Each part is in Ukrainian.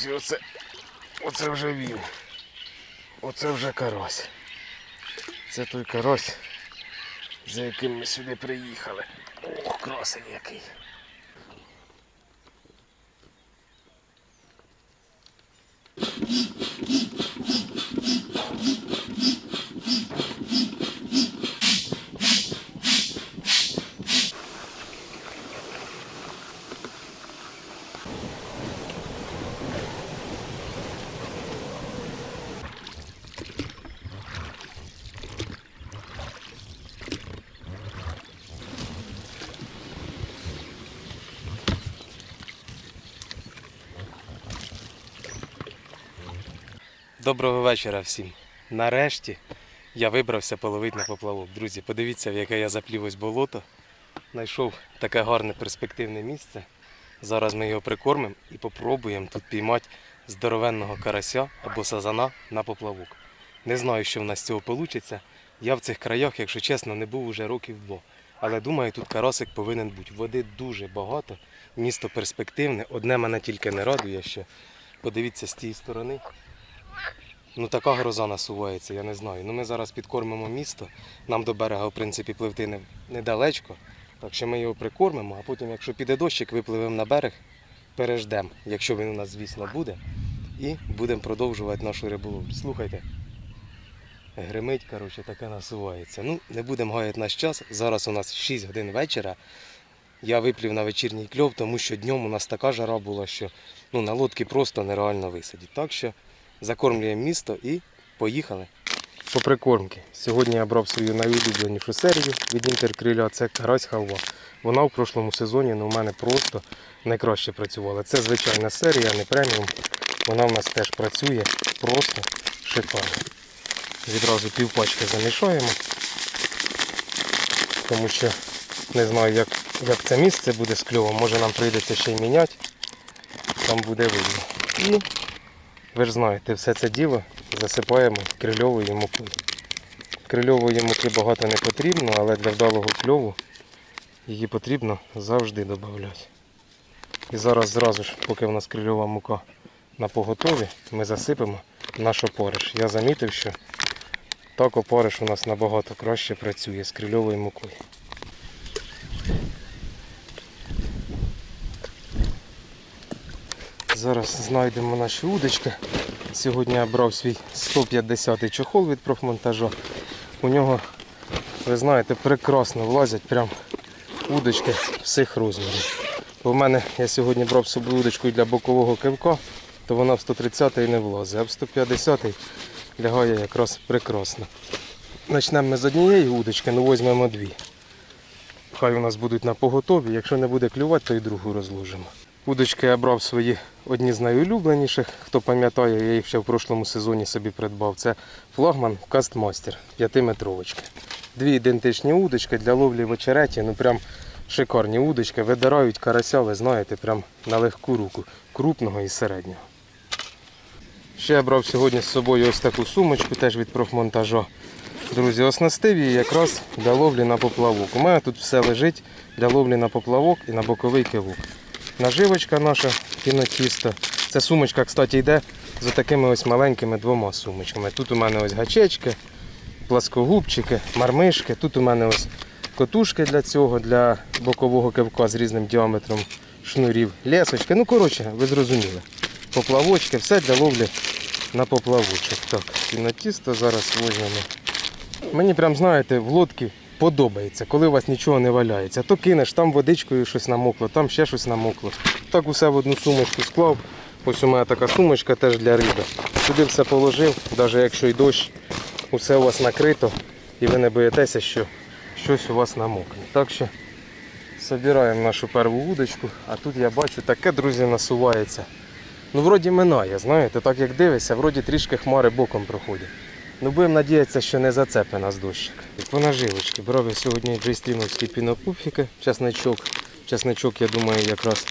Друзі, оце, оце вже він. Оце вже карась. Це той карась, за яким ми сюди приїхали. Ох, красень який. Доброго вечора всім. Нарешті я вибрався половити на поплавок. Друзі, подивіться, в яке я заплів болото. Знайшов таке гарне перспективне місце. Зараз ми його прикормимо і попробуємо тут піймати здоровенного карася або сазана на поплавок. Не знаю, що в нас з цього вийде. Я в цих краях, якщо чесно, не був уже років два. Але думаю, тут карасик повинен бути. Води дуже багато, місто перспективне. Одне мене тільки не радує, що подивіться з тієї сторони. Ну така гроза насувається, я не знаю. Ну ми зараз підкормимо місто. Нам до берега, в принципі, пливти недалечко. Так що ми його прикормимо, а потім, якщо піде дощик, випливемо на берег, переждемо, якщо він у нас, звісно, буде. І будемо продовжувати нашу риболовлю. Слухайте. Гримить, коротше, таке насувається. Ну, не будемо гаяти наш час. Зараз у нас 6 годин вечора. Я виплів на вечірній кльов, тому що днем у нас така жара була, що ну, на лодці просто нереально висадити. Так що закормлюємо місто і поїхали. По прикормки. Сьогодні я брав свою найулюбленішу серію від інтеркриля, це карась халва. Вона в прошлому сезоні ну, у мене просто найкраще працювала. Це звичайна серія, не преміум. Вона в нас теж працює просто шикарно. Відразу півпачки замішаємо, тому що не знаю, як, як це місце буде з кльовом. Може нам прийдеться ще й міняти. Там буде видно. І ви ж знаєте, все це діло засипаємо крильовою мукою. Крильової муки багато не потрібно, але для вдалого кльову її потрібно завжди додати. І зараз зразу ж, поки в нас крильова мука на поготові, ми засипемо наш опориш. Я замітив, що так опориш у нас набагато краще працює з крильовою мукою. Зараз знайдемо наші удочки. Сьогодні я брав свій 150-й чохол від профмонтажу. У нього, ви знаєте, прекрасно влазять прям удочки всіх розмірів. Бо в мене я сьогодні брав собі удочку для бокового кивка, то вона в 130-й не влазить, а в 150-й лягає якраз прекрасно. Почнемо ми з однієї удочки, ну візьмемо дві. Хай у нас будуть на поготові. Якщо не буде клювати, то і другу розложимо. Удочки я брав свої одні з найулюбленіших. Хто пам'ятає, я їх ще в прошлому сезоні собі придбав. Це флагман Кастмастер 5-метровочки. Дві ідентичні удочки для ловлі в очереті. Ну прям шикарні удочки. Видирають карася, ви знаєте, прям на легку руку, крупного і середнього. Ще я брав сьогодні з собою ось таку сумочку, теж від профмонтажу. Друзі, оснастив її якраз для ловлі на поплавок. У мене тут все лежить для ловлі на поплавок і на боковий кивок. Наживочка наша кінотісто. Ця сумочка, кстати, йде з такими ось маленькими двома сумочками. Тут у мене ось гачечки, пласкогубчики, мармишки. Тут у мене ось котушки для цього, для бокового кивка з різним діаметром шнурів, лесочки. Ну, коротше, ви зрозуміли. Поплавочки, все для ловлі на поплавочок. Так, кінотісто зараз візьмемо. Мені прям, знаєте, в лодці подобається, коли у вас нічого не валяється. То кинеш, там водичкою щось намокло, там ще щось намокло. Так усе в одну сумочку склав. Ось у мене така сумочка теж для риби. Сюди все положив, навіть якщо й дощ, усе у вас накрито і ви не боїтеся, що щось у вас намокне. Так що збираємо нашу перву вудочку, а тут я бачу, таке, друзі, насувається. Ну, вроді минає, знаєте, так як дивишся, вроді трішки хмари боком проходять. Ну, будемо надіятися, що не зацепе нас дощик. По наживочки. Брав я сьогодні джейстрімовські пінопуфіки, часничок. Часничок, я думаю, якраз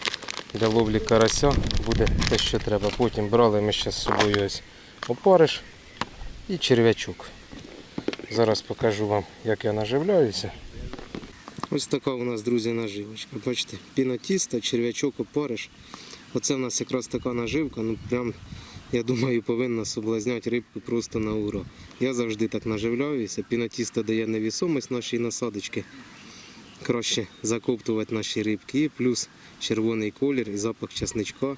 для ловлі карася буде те, що треба. Потім брали ми ще з собою ось опариш і черв'ячок. Зараз покажу вам, як я наживляюся. Ось така у нас, друзі, наживочка. Бачите, пінотіста, черв'ячок, опариш. Оце в нас якраз така наживка, ну прям, я думаю, повинна соблазняти рибку просто на ура. Я завжди так наживляюся. Пінотісто дає невісомість нашій насадочки. Краще закоптувати наші рибки. І плюс червоний колір і запах часничка.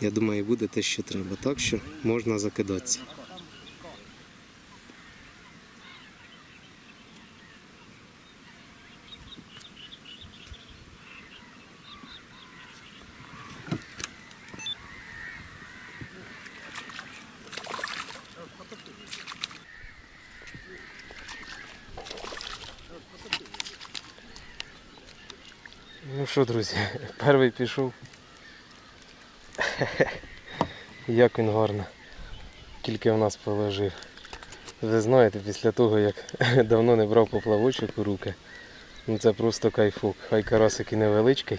Я думаю, буде те, що треба. Так що можна закидатися. Ну що, друзі, перший пішов. Як він гарно. Тільки в нас положив. Ви знаєте, після того, як давно не брав поплавочок у руки, ну це просто кайфук. Хай карасик і невеличкий,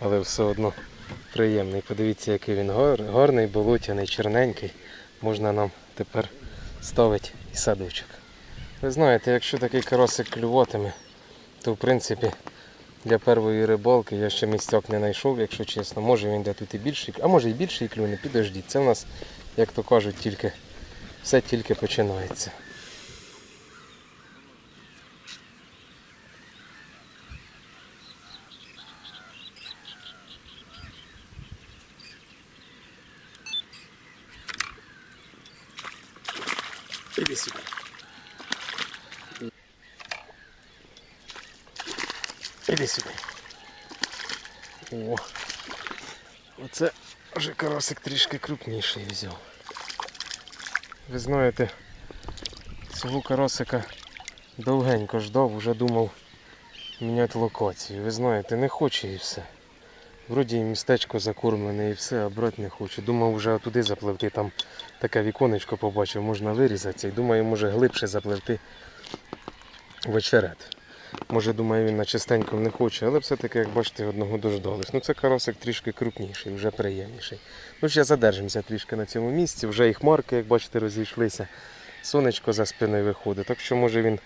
але все одно приємний. Подивіться, який він гар- гарний, болотяний, чорненький. Можна нам тепер ставити і садочок. Ви знаєте, якщо такий карасик клюватиме, то в принципі для першої рибалки я ще місцяк не знайшов, якщо чесно. Може він де тут і більший, а може і більший клюне, підождіть. Це в нас, як то кажуть, тільки все тільки починається. Іди сюди. О. Оце вже карасик трішки крупніший взяв. Ви знаєте, цього карасика довгенько ждав, вже думав міняти локацію. Ви знаєте, не хоче і все. Вроді і містечко закормлене і все, а брати не хоче. Думав вже туди запливти, там таке віконечко побачив, можна вирізатися. І думаю, може глибше запливти в очерет. Може, думаю, він на чистенькому не хоче, але все-таки, як бачите, одного дождались. Ну це карасик трішки крупніший, вже приємніший. Ну, ще задержимося трішки на цьому місці. Вже і хмарки, як бачите, розійшлися. Сонечко за спиною виходить. Так що може він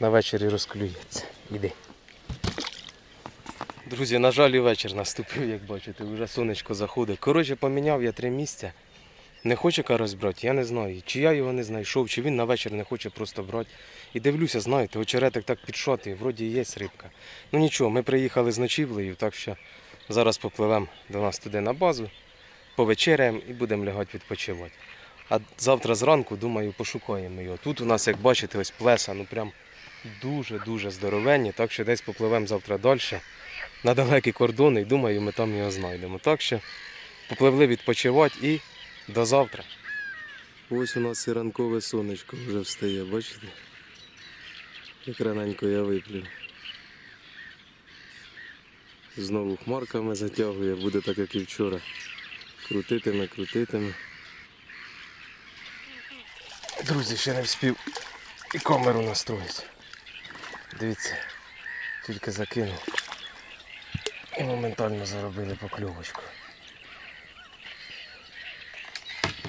на вечері розклюється. Іди. Друзі, на жаль, і вечір наступив, як бачите, вже сонечко заходить. Коротше, поміняв я три місця. Не хоче карась брати, я не знаю. Чи я його не знайшов, чи він на вечір не хоче просто брати. І дивлюся, знаєте, очеретик так підшотий, вроді є рибка. Ну нічого, ми приїхали з ночівлею, так що зараз попливемо до нас туди на базу, повечеряємо і будемо лягати відпочивати. А завтра зранку, думаю, пошукаємо його. Тут у нас, як бачите, ось плеса, ну прям дуже-дуже здоровенні, так що десь попливемо завтра далі на далекі кордони і думаю, ми там його знайдемо. Так що попливли відпочивати і до завтра. Ось у нас і ранкове сонечко вже встає, бачите? Як раненько я виплів. Знову хмарками затягує, буде так, як і вчора. Крутитиме, крутитиме. Друзі, ще не вспів і камеру настроїти. Дивіться, тільки закинув. І моментально заробили покльовочку.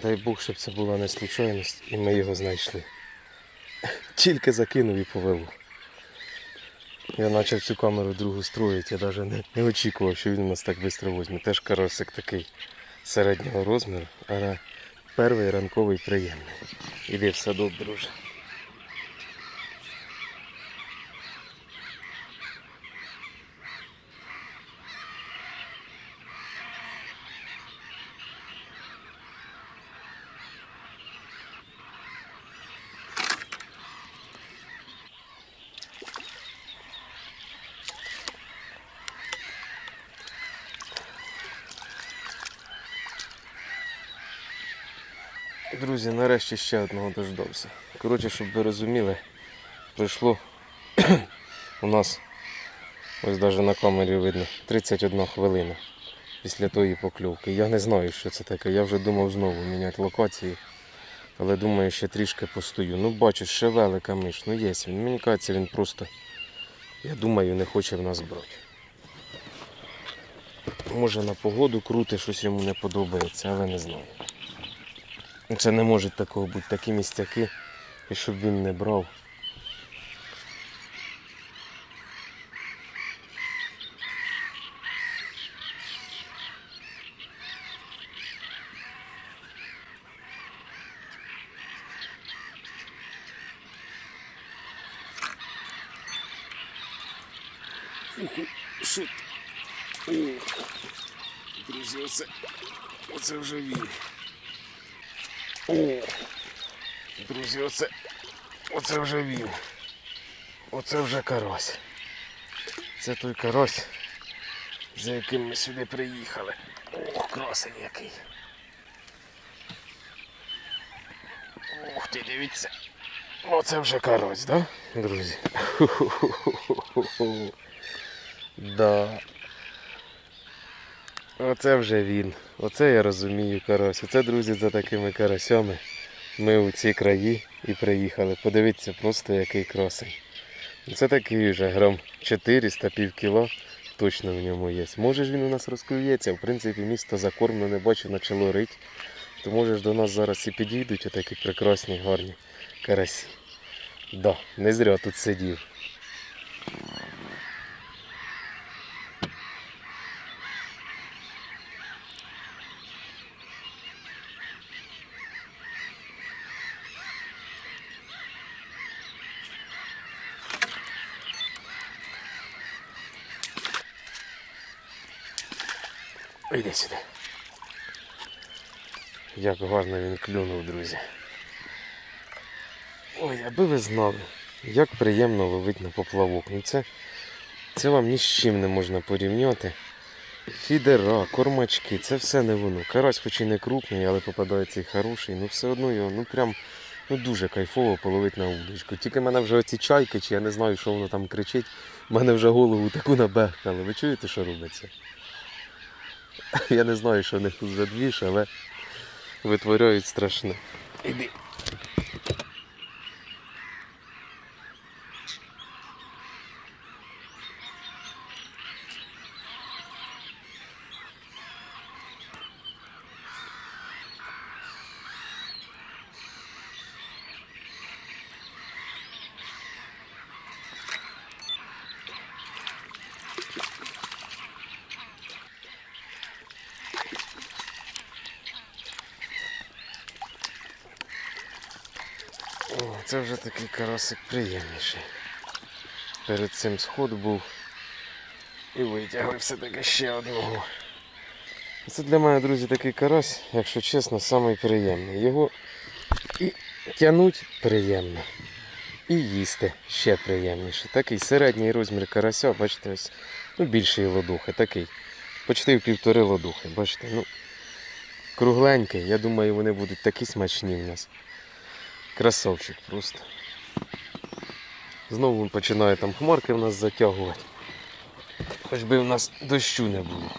Дай Бог, щоб це була не случайність і ми його знайшли. Тільки закинув і повело. Я почав цю камеру другу строїти, я навіть не, не очікував, що він у нас так швидко возьме. Теж карасик такий середнього розміру, але перший ранковий приємний. Іди в садок, друже. Друзі, нарешті ще одного дождався. Коротше, щоб ви розуміли, пройшло у нас, ось навіть на камері видно, 31 хвилина після тої покльовки. Я не знаю, що це таке. Я вже думав знову міняти локації. Але думаю, ще трішки постою. Ну бачу, ще велика миш, ну є він. Мені кажеться, він просто, я думаю, не хоче в нас брати. Може на погоду крути, щось йому не подобається, але не знаю. Ну, це не може такого бути, такі містяки, і щоб він не брав. Шут. Друзі, оце, оце вже він. Друзі, оце, оце вже він. Оце вже карась. Це той карась, за яким ми сюди приїхали. Ох, красень який. Ух ти, дивіться. Оце вже карась, да, друзі? Да. Оце вже він. Оце я розумію карась. Оце, друзі, за такими карасями. Ми у ці краї і приїхали. Подивіться, просто який красень. Це такий вже грам 400 пів кіло точно в ньому є. Може ж він у нас розклюється, в принципі, місто закормлено, не бачу, почало рить. То може ж до нас зараз і підійдуть отакі прекрасні, гарні карасі. Да, не зря тут сидів. Іди сюди. Як гарно він клюнув, друзі. Ой, аби ви знали, як приємно ловить на поплавок. Ну це, це вам ні з чим не можна порівняти. Фідера, кормачки, це все не воно. Карась хоч і не крупний, але попадається і хороший, ну все одно його ну прям ну, дуже кайфово половить на удочку. Тільки мене вже оці чайки, чи я не знаю, що воно там кричить, в мене вже голову таку набехкали. Ви чуєте, що робиться? Я не знаю, що в них тут за двіж, але витворяють страшне. Іди. О, це вже такий карасик приємніший. Перед цим сход був і витягли все-таки ще одного. Це для мене, друзі, такий карась, якщо чесно, самий приємний. Його і тянуть приємно, і їсти ще приємніше. Такий середній розмір карася, бачите, ось ну, більший лодухи, такий. Почти в півтори лодухи, бачите, ну кругленький. Я думаю, вони будуть такі смачні в нас. Красавчик просто. Знову він починає там хмарки в нас затягувати. Хоч би в нас дощу не було.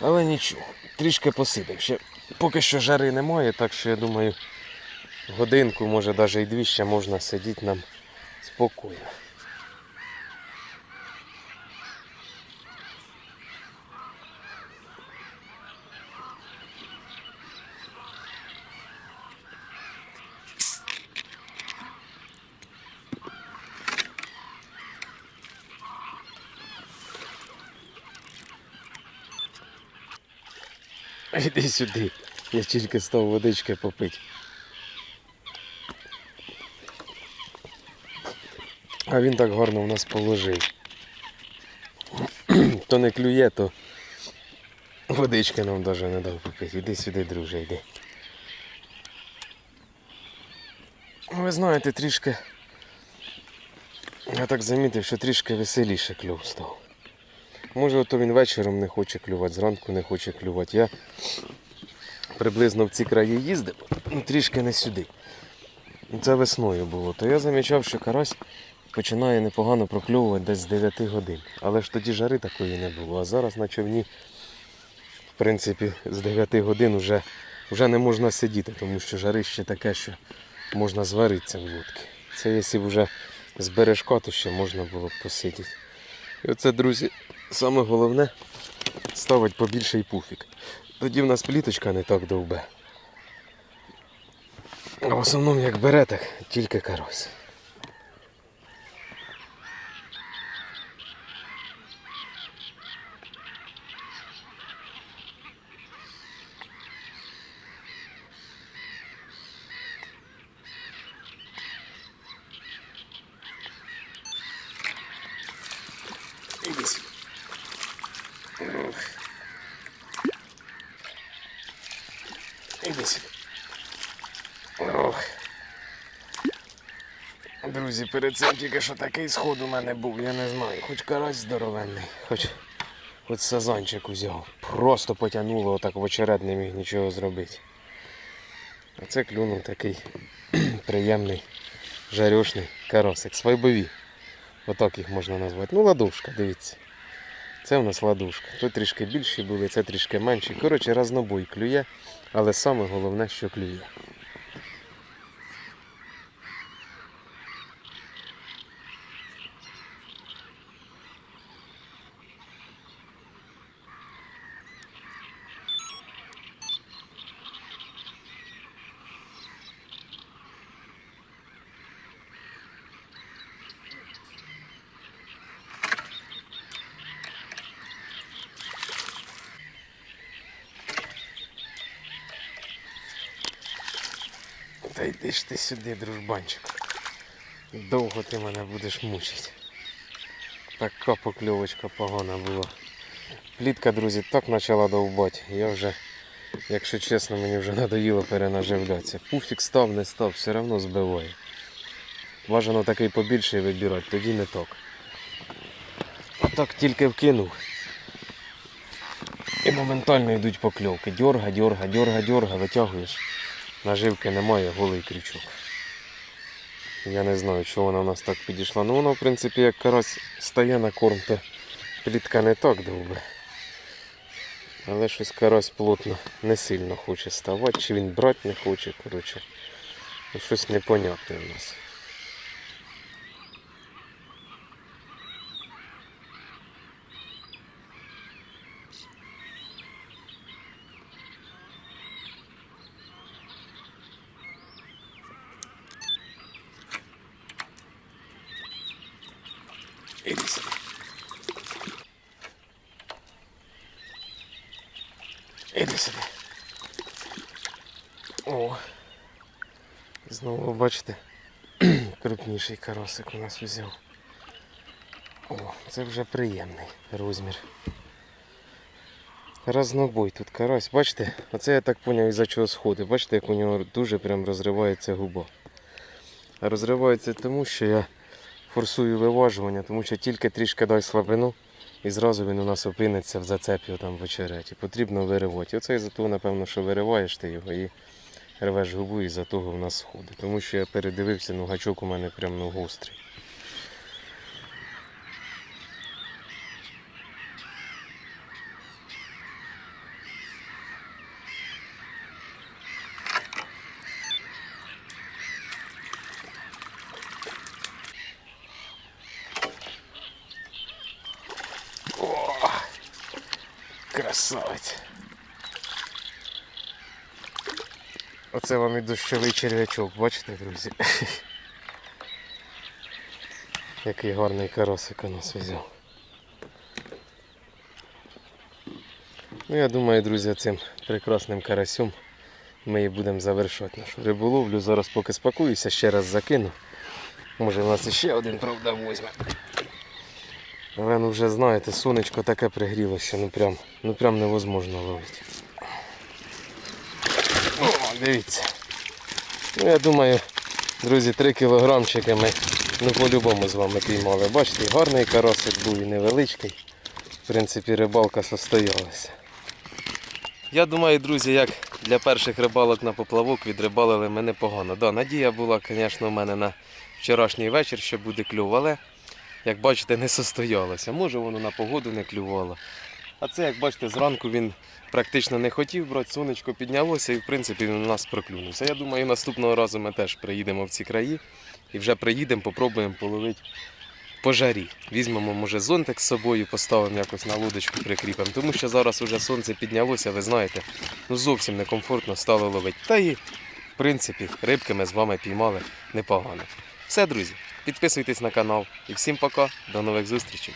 Але нічого, трішки посидив. Ще поки що жари немає, так що я думаю, годинку, може навіть і дві ще можна сидіти нам спокійно. Іди сюди. Я тільки став водички попити. А він так гарно у нас положив. То не клює, то водички нам навіть не дав попити. Іди сюди, друже, йди. Ви знаєте, трішки. Я так замітив, що трішки веселіше клюв став. Може, ото він вечором не хоче клювати, зранку не хоче клювати. Я приблизно в ці краї їздив, ну трішки не сюди. Це весною було. То я замічав, що карась починає непогано прокльовувати десь з 9 годин. Але ж тоді жари такої не було. А зараз на човні, в принципі, з 9 годин вже, вже не можна сидіти, тому що жарище таке, що можна зваритися в лодці. Це якщо б вже з бережка, то ще можна було б посидіти. І оце, друзі, саме головне ставити побільший пуфік. Тоді в нас пліточка не так довбе. А в основному, як бере, так тільки карось. Друзі, перед цим тільки що такий сход у мене був, я не знаю. Хоч карась здоровенний, хоч, хоч сазанчик узяв. Просто потягнуло отак в очеред не міг нічого зробити. А це клюнув такий приємний, жарюшний карасик. Свайбові. Отак їх можна назвати. Ну, ладушка, дивіться. Це в нас ладушка. Тут трішки більші були, це трішки менші. Коротше, разнобой клює, але саме головне, що клює. Та йди ж ти сюди, дружбанчик. Довго ти мене будеш мучити. Така покльовочка погана була. Плітка, друзі, так почала довбати. Я вже, якщо чесно, мені вже надоїло перенаживлятися. Пуфік став, не став, все одно збиває. Бажано такий побільший вибирати, тоді не так. А так тільки вкинув. І моментально йдуть покльовки. Дьорга, дьорга, дьорга, дьорга, витягуєш. Наживки немає, голий крючок. Я не знаю, чого вона у нас так підійшла. Ну вона, в принципі, як карась стає на корм, то плітка не так довбе. Але щось карась плотно не сильно хоче ставати, чи він брати не хоче, коротше. Ну, щось непонятне у нас. Іди сюди. О. Знову бачите, крупніший карасик у нас взяв. О, це вже приємний розмір. Разнобой тут карась. Бачите, оце я так зрозумів із-за чого сходи. Бачите, як у нього дуже прям розривається губа. Розривається тому, що я форсую виважування, тому що тільки трішки дай слабину і зразу він у нас опиниться в зацепі там в очереті. Потрібно виривати. Оце із-за того, напевно, що вириваєш ти його і рвеш губу, і за того в нас сходить. Тому що я передивився, ну гачок у мене прям ну, гострий. О, красавець. Дощовий черв'ячок, бачите, друзі? Який гарний карасик у нас взяв. Ну, я думаю, друзі, цим прекрасним карасем ми і будемо завершати нашу риболовлю. Зараз поки спакуюся, ще раз закину. Може у нас іще один, правда, возьме. Але ну вже знаєте, сонечко таке пригрілося, ну прям, ну прям невозможно ловити. О, дивіться. Ну я думаю, друзі, 3 кілограмчики ми ну по-любому з вами піймали. Бачите, гарний карасик був і невеличкий. В принципі, рибалка состоялася. Я думаю, друзі, як для перших рибалок на поплавок відрибалили ми непогано. Да, надія була, звісно, у мене на вчорашній вечір, що буде клюв, але як бачите, не состоялося. Може воно на погоду не клювало. А це, як бачите, зранку він практично не хотів брати, сонечко піднялося і в принципі він у нас проклюнувся. Я думаю, наступного разу ми теж приїдемо в ці краї і вже приїдемо, попробуємо половити по жарі. Візьмемо, може, зонтик з собою, поставимо якось на лодочку прикріпимо. Тому що зараз уже сонце піднялося, ви знаєте, ну зовсім некомфортно стало ловити. Та і, в принципі, рибки ми з вами піймали непогано. Все, друзі, підписуйтесь на канал і всім пока, до нових зустрічей.